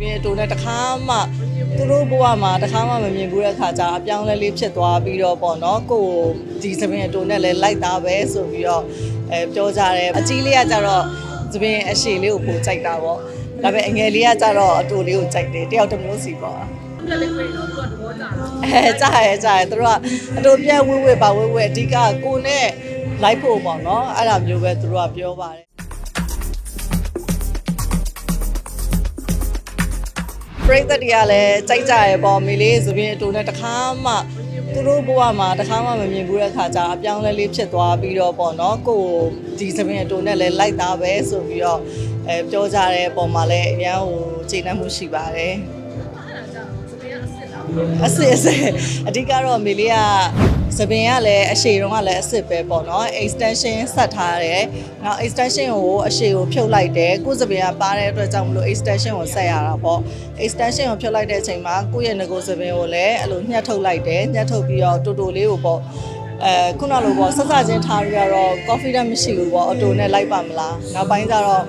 မြင်တူနဲ့တခါမှသူတို့ဘဝမှာတခါမှမမြင်ဘူးတဲ့ခါကျအပြောင်းလဲလေးဖြစ်သွားပြီးတော့ပေါ့နော်ကိုယ်ဒီသမင်အတူနဲ့လည်းလိုက်သားပဲဆိုပြီးတော့အဲပြောကြတယ်အကြီးလေးကကြတော့သမင်အရှိလေးကိုပိုကြိုက်တာပေါ့ဒါပေမဲ့အငယ်လေးကကြတော့အတူလေးကိုကြိုက်တယ်တယောက်တစ်မျိုးစီပေါ့ပြက်လေးပြေတော့သူကသဘောကျတာအဲကြားရဲကြားရဲသူတို့ကအတူပြက်ဝဲဝဲပါဝဲဝဲအဓိကကိုနဲ့လိုက်ဖို့ပေါ့နော်အဲ့ဒါမျိုးပဲသူတို့ကပြောပါတယ် ပရိသတ်တွေကလည်းကြိုက်ကြရဲပေါ့မိလေးဆိုပြီးအတူနဲ့တခါမှသူတို့ဘဝမှာတခါမှမမြင်ဘူးတဲ့ခါကျအပြောင်းလဲလေးဖြစ်သွားပြီးတော့ပေါ့နော်ကိုယ်ဒီသမင်အတူနဲ့လည်းလိုက်သားပဲဆိုပြီးတော့အဲပြောကြတဲ့ပုံမှာလည်းအများဟိုကျေနပ်မှုရှိပါတယ်အဲ့ဒါကြောင့်သူက အစ်စ်လာအစစ်အစစ်အဓိကတော့မေလေးကသပင်ကလည်းအရှည်တုံးကလည်းအစစ်ပဲပေါ့နော် extension ဆက်ထားတယ်။နောက် extension ကိုအရှည်ကိုဖြုတ်လိုက်တယ်။ကိုယ်သပင်ကပါတဲ့အတွက်ကြောင့်မလို့ extension ကိုဆက်ရတာပေါ့။ extension ကိုဖြုတ်လိုက်တဲ့အချိန်မှာကိုယ့်ရဲ့ငကိုသပင်ကိုလည်းအဲ့လိုညှက်ထုတ်လိုက်တယ်။ညှက်ထုတ်ပြီးတော့တူတူလေးကိုပေါ့အဲခုနလိုပေါ့ဆက်စချင်းထားပြီးတော့ confident မရှိဘူးပေါ့အတူနဲ့လိုက်ပါမလား။နောက်ပိုင်းကျတော့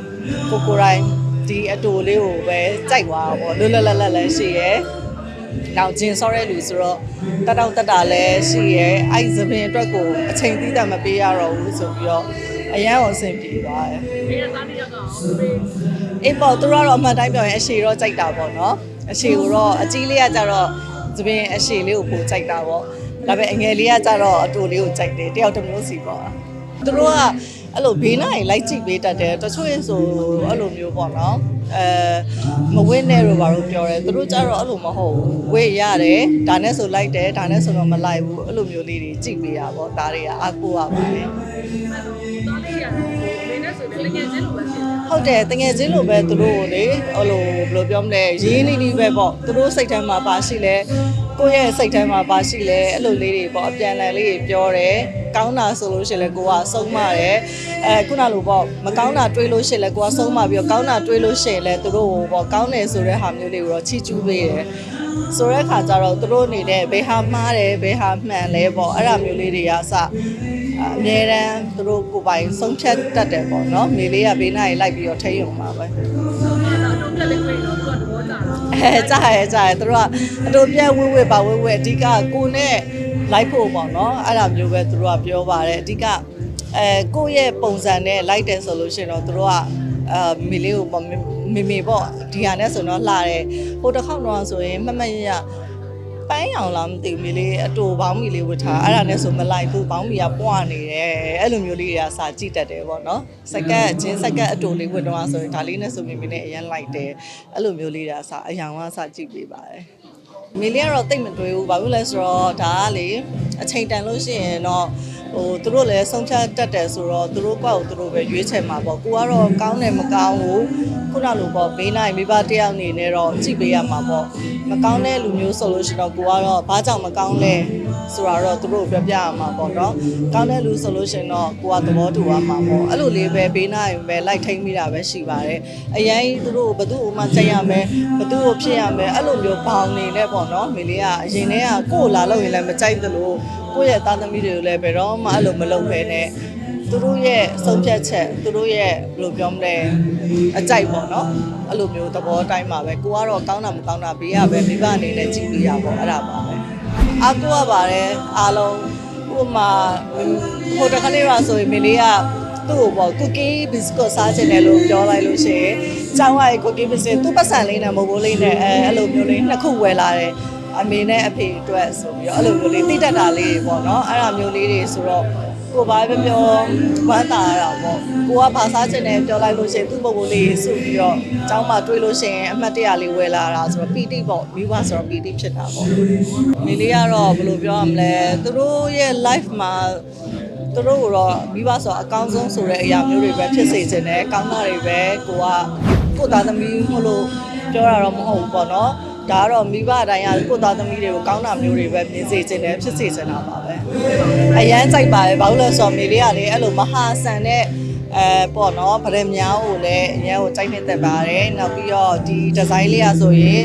ကိုကိုရိုင်းဒီအတူလေးကိုပဲကြိုက်သွားတာပေါ့လွတ်လွတ်လပ်လပ်လည်းရှိရဲ။ နောက်ဂျင်ဆော့တဲ့လူဆိုတော့တတောက်တတာလည်းရှိရဲအဲ့ဒီသပင်အတွက်ကိုအချိန်သီးတာမပေးရတော့ဘူးဆိုပြီးတော့အရန်အောင်အဆင်ပြေသွားတယ်ဘေးကသားလေးယောက်ကဘေးအေးပေါ့သူတို့ကတော့အမှန်တိုင်းပြောရင်အရှည်တော့ကြိုက်တာပေါ့နော်အရှည်ကိုတော့အကြီးလေးကကြတော့သပင်အရှည်လေးကိုပိုကြိုက်တာပေါ့ဒါပေမဲ့အငယ်လေးကကြတော့အတူလေးကိုကြိုက်တယ်တယောက်တစ်မျိုးစီပေါ့သူတို့ကအဲ့လိုဘေးနားကြီးလိုက်ကြည့်ပေးတတ်တယ်တချို့ရင်ဆိုအဲ့လိုမျိုးပေါ့နော် အဲမဝင်းနဲ့တော့ဘာလို့ပြောတယ်သူတို့ကြတော့အဲ့လိုမဟုတ်ဘူးဝေးရတယ်ဒါနဲ့ဆိုလိုက်တယ်ဒါနဲ့ဆိုတော့မလိုက်ဘူးအဲ့လိုမျိုးလေးတွေကြည့်ပေးတာပေါ့ဒါတွေကအားကိုးရပါတယ်သားလေးရတယ်ဘေးနဲ့ဆိုရင်လည်းငယ်ချင်းလိုပဲဖြစ်တယ်ဟုတ်တယ်တငယ်ချင်းလိုပဲသူတို့ကိုလေဟိုလိုဘယ်လိုပြောမလဲရင်းနှီးနှီးပဲပေါ့သူတို့စိတ်ထဲမှာပါရှိလဲကိုယ့်ရဲ့စိတ်ထဲမှာပါရှိလဲအဲ့လိုလေးတွေပေါ့အပြန်အလှန်လေးတွေပြောတယ် ကောင်းတာဆိုလို့ရှိရင်လဲကိုကဆုံးမတယ်အဲခုနလိုပေါ့မကောင်းတာတွေးလို့ရှိရင်လဲကိုကဆုံးမပြီးတော့ကောင်းတာတွေးလို့ရှိရင်လဲသူတို့ကိုပေါ့ကောင်းတယ်ဆိုတဲ့ဟာမျိုးလေးကိုတော့ချီးကျူးပေးတယ်ဆိုတဲ့ခါကျတော့သူတို့အနေနဲ့ဘယ်ဟာမှားတယ်ဘယ်ဟာမှန်လဲပေါ့အဲ့ဒါမျိုးလေးတွေကအစအမြဲတမ်းသူတို့ကိုယ်ပိုင်ဆုံးဖြတ်တတ်တယ်ပေါ့နော်မေလေးကဘေးနားကြီးလိုက်ပြီးတော့ထိရုံပါပဲဆိုတော့ပြက်လေးပြေတော့သူကသဘောကျတာအဲကြားရဲကြားရဲသူတို့ကအတူပြက်ဝဲဝဲပါဝဲဝဲအဓိကကိုနဲ့ လိုက်ဖို့ပေါ့နော်အဲ့ဒါမျိုးပဲသူတို့ကပြောပါတယ်အဓိကအဲကိုယ့်ရဲ့ပုံစံနဲ့လိုက်တယ်ဆိုလို့ရှိရင်တော့သူတို့ကအာမေလေးကိုပေါ့မေမေပေါ့ဒီဟာနဲ့ဆိုတော့လှတယ်ဟိုတစ်ခေါက်တော့ဆိုရင်မမရရပန်းရောင်လားမသိဘူးမေလေးအတူဘောင်းမီလေးဝတ်ထားအဲ့ဒါနဲ့ဆိုမလိုက်ဘူးဘောင်းမီကပွားနေတယ်အဲ့လိုမျိုးလေးတွေကစာကြည့်တတ်တယ်ပေါ့နော်စကတ်ချင်းစကတ်အတူလေးဝတ်တော့ဆိုရင်ဒါလေးနဲ့ဆိုမေမေနဲ့အရင်လိုက်တယ်အဲ့လိုမျိုးလေးတွေကစာအယောင်ကစာကြည့်ပေးပါတယ် မေလေးကတော့တိတ်မတွေးဘူးဘာလို့လဲဆိုတော့ဒါကလေအချိန်တန်လို့ရှိရင်တော့ဟိုသူတို့လည်းဆုံးဖြတ်တတ်တယ်ဆိုတော့သူတို့ကောက်ကိုသူတို့ပဲရွေးချယ်မှာပေါ့ကိုကတော့ကောင်းတယ်မကောင်းဘူးခုနလိုပေါ့ဘေးနိုင်မိဘတယောက်အနေနဲ့တော့ကြည့်ပေးရမှာပေါ့မကောင်းတဲ့လူမျိုးဆိုလို့ရှိရင်တော့ကိုကတော့ဘာကြောင့်မကောင်းလဲဆိုတာတော့သူတို့ပြောပြရမှာပေါ့နော်ကောင်းတဲ့လူဆိုလို့ရှိရင်တော့ကိုကသဘောတူရမှာပေါ့အဲ့လိုလေးပဲဘေးနိုင်ပဲလိုက်ထိန်မိတာပဲရှိပါတယ်အရင်သူတို့ဘသူ့ဥမှချိန်ရမယ်ဘသူ့ကိုဖြစ်ရမယ်အဲ့လိုမျိုးဘောင်နေနဲ့ပေါ့နော်မိလေးကအရင်တည်းကကိုယ်လာလို့ရင်လည်းမကြိုက်သလိုကိုယ့်ရဲ့သားသမီးတွေကိုလည်းဘယ်တော့မှအဲ့လိုမလုပ်ဘဲနဲ့သူတို့ရဲ့ဆုံးဖြတ်ချက်သူတို့ရဲ့ဘယ်လိုပြောမလဲအကြိုက်ပေါ့နော်အဲ့လိုမျိုးသဘောအတိုင်းပါပဲကိုကတော့ကောင်းတာမကောင်းတာဘေးကပဲမိဘအနေနဲ့ကြည့်ပြရပေါ့အဲ့ဒါပါပဲအားကိုရပါတယ်အားလုံးဥပမာဟိုတခါလေးပါဆိုရင်မင်းလေးက သူ့ကိုပေါ့ cookie biscuit စားချင်တယ်လို့ပြောလိုက်လို့ရှိရင်ကျောင်းက cookie biscuit သူ့ပတ်စံလေးနဲ့မဟုတ်ဘူးလေးနဲ့အဲအဲ့လိုမျိုးလေးနှစ်ခုဝယ်လာတယ်အမေနဲ့အဖေအတွက်ဆိုပြီးတော့အဲ့လိုမျိုးလေးတိတက်တာလေးတွေပေါ့နော်အဲ့ဒါမျိုးလေးတွေဆိုတော့ ကိုဘာပဲပြောဝမ်းသာရတာပေါ့ကိုကဘာစားချင်တယ်ပြောလိုက်လို့ရှိရင်သူ့ပုံကိုယ်လေးစုပြီးတော့အเจ้าမှတွေးလို့ရှိရင်အမှတ်တရလေးဝယ်လာတာဆိုတော့ပီတိပေါ့မိဘဆိုတော့ပီတိဖြစ်တာပေါ့မိလေးကတော့ဘယ်လိုပြောရမလဲသူတို့ရဲ့ life မှာ သူတို့ကတော့မိဘဆိုတော့အကောင်းဆုံးဆိုတဲ့အရာမျိုးတွေပဲဖြစ်စေချင်တယ်ကောင်းတာတွေပဲကိုကကိုယ့်သားသမီးမလို့ပြောတာတော့မဟုတ်ဘူးပေါ့နော်ဒါကတော့မိဘအတိုင်းကကိုယ့်သားသမီးတွေကိုကောင်းတာမျိုးတွေပဲမြင်စေချင်တယ်ဖြစ်စေချင်တာပါပဲ အရန်ကြိုက်ပါတယ်ဘာလို့လဲဆိုတော့မေလေးကလေအဲ့လိုမဟာဆန်တဲ့အဲပေါ့နော်ဗရမ ्या ကိုလည်းအရန်ကိုကြိုက်နေတတ်ပါတယ်နောက်ပြီးတော့ဒီဒီဇိုင်းလေးอ่ะဆိုရင်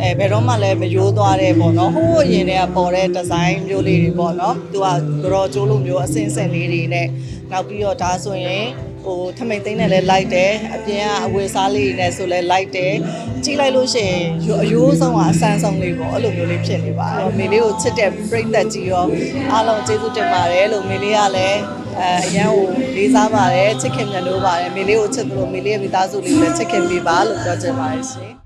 အဲဘယ်တော့မှလည်းမယိုးသွားတဲ့ပေါ့နော်ဟိုးအရင်တည်းကပေါ်တဲ့ဒီဇိုင်းမျိုးလေးတွေပေါ့နော်သူကကြောကျိုးလိုမျိုးအစင်စင်လေးတွေနဲ့နောက်ပြီးတော့ဒါဆိုရင်ဟဟိုထမိန်သိန်းနဲ့လည်းလိုက်တယ်အပြင်ကအဝယ်စားလေးတွေနဲ့ဆိုလည်းလိုက်တယ်ကြည့်လိုက်လို့ရှိရင်ရိုးအရိုးဆုံးကအဆန်းဆုံးလေးပေါ့အဲ့လိုမျိုးလေးဖြစ်နေပါတယ်မေလေးကိုချစ်တဲ့ပြိတ္တကြီးရောအားလုံးကျေးဇူးတင်ပါတယ်လို့မေလေးကလည်းအဲအရန်ကိုလေးစားပါတယ်ချစ်ခင်မြတ်လို့ပါတယ်မေလေးကိုချစ်သလိုမေလေးရဲ့မိသားစုလေးကိုလည်းချစ်ခင်ပေးပါလို့ပြောချင်ပါတယ်ရှင်